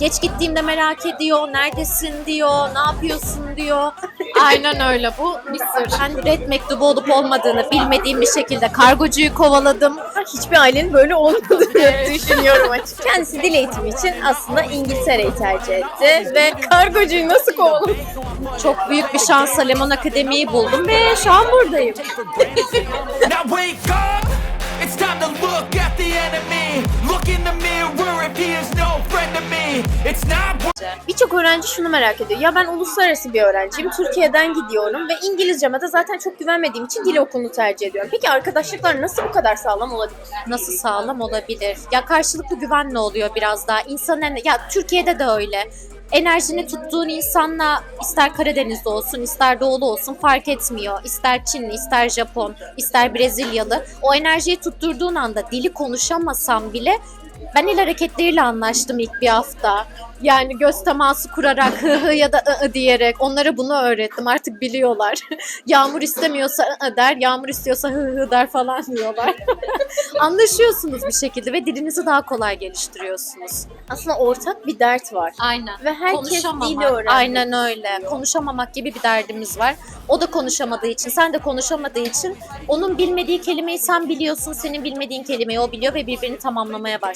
Geç gittiğimde merak ediyor, neredesin diyor, ne yapıyorsun diyor. Aynen öyle bu bir sır. Ben red mektubu olup olmadığını bilmediğim bir şekilde kargocuyu kovaladım. Hiçbir ailenin böyle olmadığını düşünüyorum açıkçası. Kendisi dil eğitimi için aslında İngiltere'yi tercih etti ve kargocuyu nasıl kovaladı? Çok büyük bir şansla Lemon Akademi'yi buldum ve şu an buradayım. Now wake up! It's time to look at the enemy. Look in the mirror not Birçok öğrenci şunu merak ediyor. Ya ben uluslararası bir öğrenciyim. Türkiye'den gidiyorum ve İngilizceme de zaten çok güvenmediğim için dil okulunu tercih ediyorum. Peki arkadaşlıklar nasıl bu kadar sağlam olabilir? Nasıl sağlam olabilir? Ya karşılıklı güvenle oluyor biraz daha. İnsanın ya Türkiye'de de öyle. Enerjini tuttuğun insanla ister Karadeniz'de olsun, ister Doğulu olsun fark etmiyor. İster Çinli, ister Japon, ister Brezilyalı. O enerjiyi tutturduğun anda dili konuşamasam bile ben el hareketleriyle anlaştım ilk bir hafta. Yani göz teması kurarak hı hı ya da ı ı diyerek onlara bunu öğrettim. Artık biliyorlar. Yağmur istemiyorsa ı ı der, yağmur istiyorsa hı hı der falan diyorlar. Anlaşıyorsunuz bir şekilde ve dilinizi daha kolay geliştiriyorsunuz. Aslında ortak bir dert var. Aynen. Ve herkes dili öğrenmek. Aynen öyle. Konuşamamak gibi bir derdimiz var. O da konuşamadığı için, sen de konuşamadığı için onun bilmediği kelimeyi sen biliyorsun, senin bilmediğin kelimeyi o biliyor ve birbirini tamamlamaya